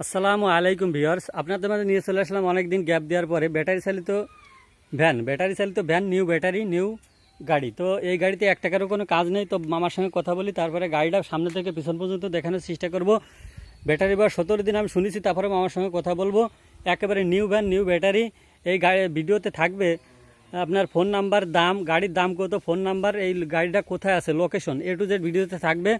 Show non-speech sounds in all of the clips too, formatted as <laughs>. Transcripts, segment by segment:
আসসালামু আলাইকুম ভিউয়ার্স। আপনাদের মাঝে নিয়ে চলে আসলাম অনেকদিন গ্যাপ দেওয়ার পরে ব্যাটারি চালিত ভ্যান। ব্যাটারি চালিত ভ্যান, নিউ ব্যাটারি, নিউ গাড়ি। তো এই গাড়িতে এক টাকারও কোনো কাজ নেই, তো মামার সঙ্গে কথা বলি, তারপরে গাড়িটা সামনে থেকে পিছন পর্যন্ত দেখানোর চেষ্টা করব। ব্যাটারি বা সতেরো দিন, আমি শুনেছি, তারপরে মামার সঙ্গে কথা বলব। একেবারে নিউ ভ্যান, নিউ ব্যাটারি। এই গাড়ি ভিডিওতে থাকবে আপনার ফোন নাম্বার, দাম, গাড়ির দাম কত, ফোন নাম্বার, এই গাড়িটা কোথায় আছে, লোকেশন, এ টু জেড ভিডিওতে থাকবে।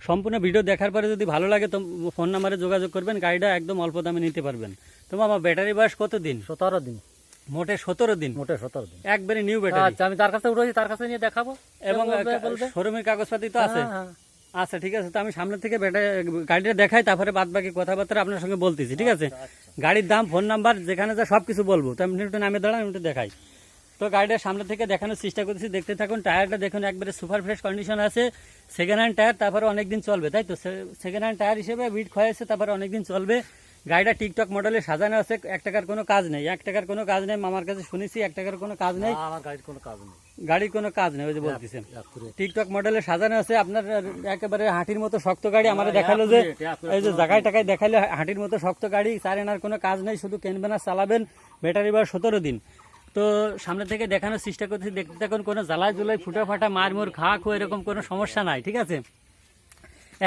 সম্পূর্ণ ভিডিও দেখার পরে যদি ভালো লাগে তো ফোন নাম্বারে যোগাযোগ করবেন গাড়িটা একদম অল্প দামে নিতে পারবেন। তো মামা ব্যাটারি বয়স কত দিন? সতেরো দিন। মোটে সতেরো দিন? মোটে সতেরো দিন। একবারে নিউ ব্যাটারি আচ্ছা আমি তার কাছে উঠেছি তার কাছে নিয়ে দেখাবো। এবং। শোরুমের কাগজপাতি তো আছে। হ্যাঁ, হ্যাঁ। আচ্ছা ঠিক আছে তো আমি সামনে থেকে ব্যাটারি গাড়িটা দেখাই তারপরে বাদ বাকি কথাবার্তা আপনার সঙ্গে বলতেছি ঠিক আছে? গাড়ির দাম ফোন নাম্বার যেখানে যা সব কিছু বলব। তো আপনি একটু নামে দাঁড়ান আমি একটু দেখাই। তো গাড়িটা সামনে থেকে দেখানোর চেষ্টা করতেছি। দেখতে থাকুন টায়ারটা দেখুন একবারে সুপার ফ্রেশ কন্ডিশন আছে। সেকেন্ড হ্যান্ড টায়ার তারপরে অনেকদিন চলবে তাই তো? সেকেন্ড হ্যান্ড টায়ার হিসেবে বিট ক্ষয়েছে তারপরে অনেকদিন চলবে। গাড়িটা টিকটক মডেলে সাজানো আছে এক টাকার কোনো কাজ নেই। এক টাকার কোনো কাজ নেই মামার কাছে শুনেছি এক টাকার কোনো কাজ নেই। আমার গাড়ির কোনো কাজ নেই। গাড়ির কোনো কাজ নেই ওই যে বলতেছেন। টিকটক মডেলে সাজানো আছে আপনার একেবারে হাঁটির মতো শক্ত গাড়ি আমাদের দেখাল যে এই যে জায়গায় টাকায় দেখালে হাঁটির মতো শক্ত গাড়ি চার এনার কোনো কাজ নেই শুধু কেনবেন আর চালাবেন ব্যাটারি বা সতেরো দিন। তো সামনে থেকে দেখানোর চেষ্টা করছি, দেখতে থাকুন, কোনো জ্বালায় জুলাই ফুটা ফাটা মারমুর খা খো, এরকম কোনো সমস্যা নাই, ঠিক আছে?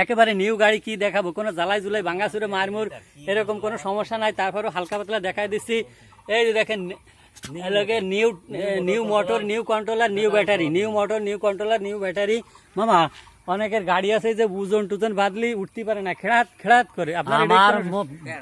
একেবারে নিউ গাড়ি কি দেখাবো? কোনো জ্বালাই জুলাই ভাঙ্গাচুরে মারমুর এরকম কোনো সমস্যা নাই, তারপরেও হালকা পাতলা দেখাই দিচ্ছি। এই দেখেন new new motor, new controller, new battery, new motor, new controller, new battery. মামা অনেকের গাড়ি আছে যে ওজন টুজন বাদলি উঠতে পারে না খেড়াত খেড়াত করে। আমার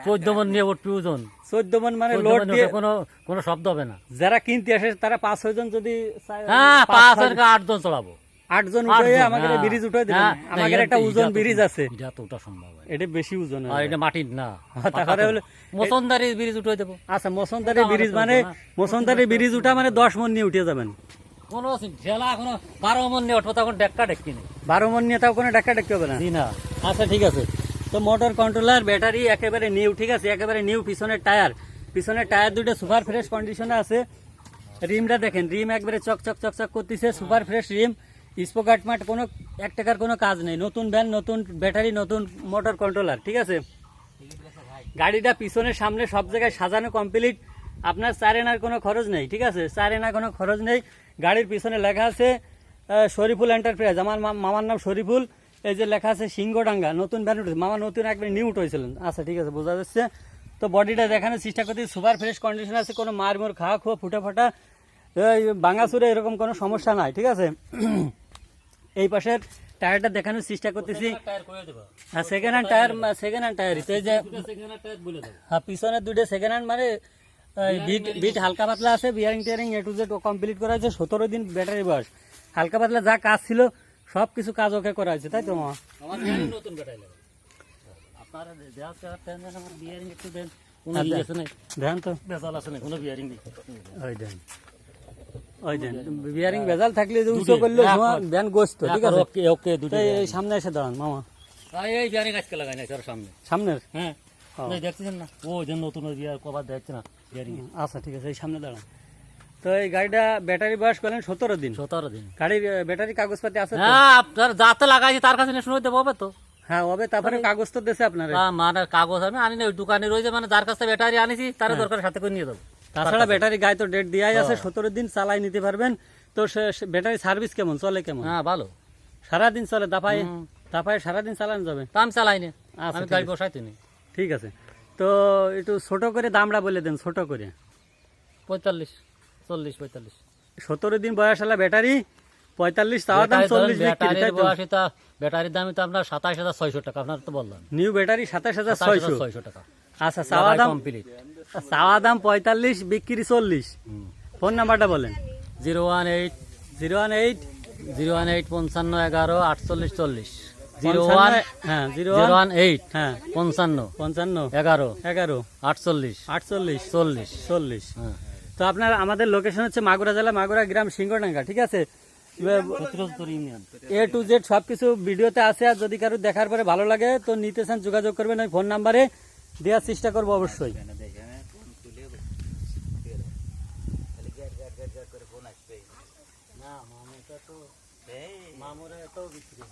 চোদ্দ মন নিয়ে উঠবি ওজন। চোদ্দ মন মানে 14 লোড দিয়ে কোনো কোনো শব্দ হবে না। যারা কিনতে আসে তারা পাঁচ ছয় জন যদি হ্যাঁ পাঁচ আট জন চড়াবো। আটজন উঠে আমাদের। ব্রিজ উঠে হ্যাঁ, আমাদের একটা ওজন ব্রিজ আছে। এটা তো ওটা সম্ভব এটা বেশি ওজন আর এটা মাটির না। <laughs> তারপরে হলো- মসনদারি ব্রিজ উঠে দেবো। আচ্ছা মসন্দারি ব্রিজ মানে মসন্দারি ব্রিজ উঠা মানে দশ মন নিয়ে উঠে যাবেন। কোনো ঠেলা কোনো বারো মন নিয়ে উঠবো তখন ডেক্কা ডেক্কি নেই। বারো মন নিয়ে তাও কোনো ডাক্কা ডাকতে হবে না? জি না। আচ্ছা ঠিক আছে। তো মোটর কন্ট্রোলার ব্যাটারি একেবারে নিউ ঠিক আছে? একেবারে নিউ পিছনের টায়ার পিছনের টায়ার দুটো সুপার ফ্রেশ কন্ডিশনে আছে। রিমটা দেখেন রিম একবারে চক চক চক চক করতেছে সুপার ফ্রেশ রিম স্পোকাট মাট কোনো এক টাকার কোনো কাজ নেই। নতুন ভ্যান নতুন ব্যাটারি নতুন মোটর কন্ট্রোলার ঠিক আছে? গাড়িটা পিছনের সামনে সব জায়গায় সাজানো কমপ্লিট আপনার চার এনার কোনো খরচ নেই ঠিক আছে? চার এনার কোনো খরচ নেই। গাড়ির পিছনে লেখা আছে শরীফুল এন্টারপ্রাইজ। আমার মামার নাম শরীফুল। এই যে লেখা আছে সিংহডাঙ্গা নতুন ভ্যান উঠেছে। মামা নতুন একবার নিউ উঠেছিলেন। আচ্ছা ঠিক আছে বোঝা যাচ্ছে। তো বডিটা দেখানোর চেষ্টা করতে সুপার ফ্রেশ কন্ডিশন আছে কোনো মারমোর খাওয়া খোয়া ফুটা ফাটা। এই বাঙ্গাসুরে এরকম কোনো সমস্যা নাই ঠিক আছে? এই পাশের টায়ারটা দেখানোর চেষ্টা করতেছি। হ্যাঁ second hand tyre second hand টায়ারই তো এই যে হ্যাঁ পিছনের দুটো সেকেন্ড হ্যান্ড মানে বিট বিট হালকা পাতলা আছে bearing tearing A to Z complete করা হয়েছে সতেরো দিন ব্যাটারি বয়স হালকা পাতলা যা কাজ ছিল সব কিছু কাজ ওকে করা হয়েছে তাই তো মা নতুন ব্যাটারি আপনারা দেওয়ার চেয়ার টেন দেন, আমার বিয়ারিং একটু দেন। কোনো ই আছে নাকি? দেন তো ভেজাল আছে নাকি? কোনো বিয়ারিং নেই। ওই দেন ওই দেন বিয়ারিং ভেজাল থাকলে যে উঁচু করলে। ব্যান গোস্ত ঠিক আছে ওকে, ওকে, সামনে এসে দাঁড়ান মামা এই বিয়ারিং আজকে লাগাই নাই, সামনে। সামনের হ্যাঁ। ও। এই দেখতেছেন না? ও, যে নতুন ওই দেখছে না, আচ্ছা ঠিক আছে এই সামনে দাঁড়ান। তো এই গাড়িটা ব্যাটারি বয়স করলেন সতেরো দিন। সতেরো দিন। গাড়ির ব্যাটারি কাগজপাতি আছে হ্যাঁ, আপনার যাতে লাগাইছি তার কাছে শুনে দেবো হবে তো। হ্যাঁ হবে তারপরে কাগজ তো দেশে আপনার। মানে কাগজ আমি আনি না ওই দোকানে রয়েছে মানে যার কাছে ব্যাটারি আনিছি তার হ্যাঁ। দরকার সাথে করে নিয়ে যাব। তাছাড়া ব্যাটারি গায়ে তো ডেট দেওয়াই আছে সতেরো দিন চালাই নিতে পারবেন। তো ব্যাটারি সার্ভিস কেমন চলে কেমন? হ্যাঁ ভালো। সারাদিন চলে দাপায় হুম। দাপায় সারাদিন চালানো যাবে? তা আমি চালাই না। আচ্ছা, আমি গাড়ি বসাই তিনি ঠিক আছে। তো একটু ছোট করে দামটা বলে দেন ছোট করে। পঁয়তাল্লিশ চল্লিশ পঁয়তাল্লিশ। সতেরো দিন বয়স হলে ব্যাটারি পঁয়তাল্লিশ চাওয়া দাম চল্লিশ বিক্রি ব্যাটারির তাই তো? বয়সে তা ব্যাটারির দামই তো আপনার সাতাশ হাজার ছয়শো টাকা আপনার তো বললাম। নিউ ব্যাটারি সাতাশ হাজার ছয়শো। ছয়শো টাকা। আচ্ছা চাওয়া দাম কমপ্লিট চাওয়া দাম পঁয়তাল্লিশ বিক্রি চল্লিশ। ফোন নাম্বারটা বলেন। Zero one eight zero one eight zero one eight পঞ্চান্ন এগারো আটচল্লিশ চল্লিশ। জিরো ওয়ান হ্যাঁ জিরো ওয়ান এইট হ্যাঁ। পঞ্চান্ন পঞ্চান্ন এগারো এগারো আটচল্লিশ আটচল্লিশ চল্লিশ। চল্লিশ। হ্যাঁ। তো আপনার আমাদের লোকেশন হচ্ছে মাগুরা জেলা মাগুরা গ্রাম সিংহডাঙ্গা ঠিক আছে? এ টু জেড সব কিছু ভিডিওতে আছে আর যদি কারও দেখার পরে ভালো লাগে তো নিতে চান যোগাযোগ করবেন ওই ফোন নাম্বারে। দেওয়ার চেষ্টা করব অবশ্যই। মামুরা তো বিক্রি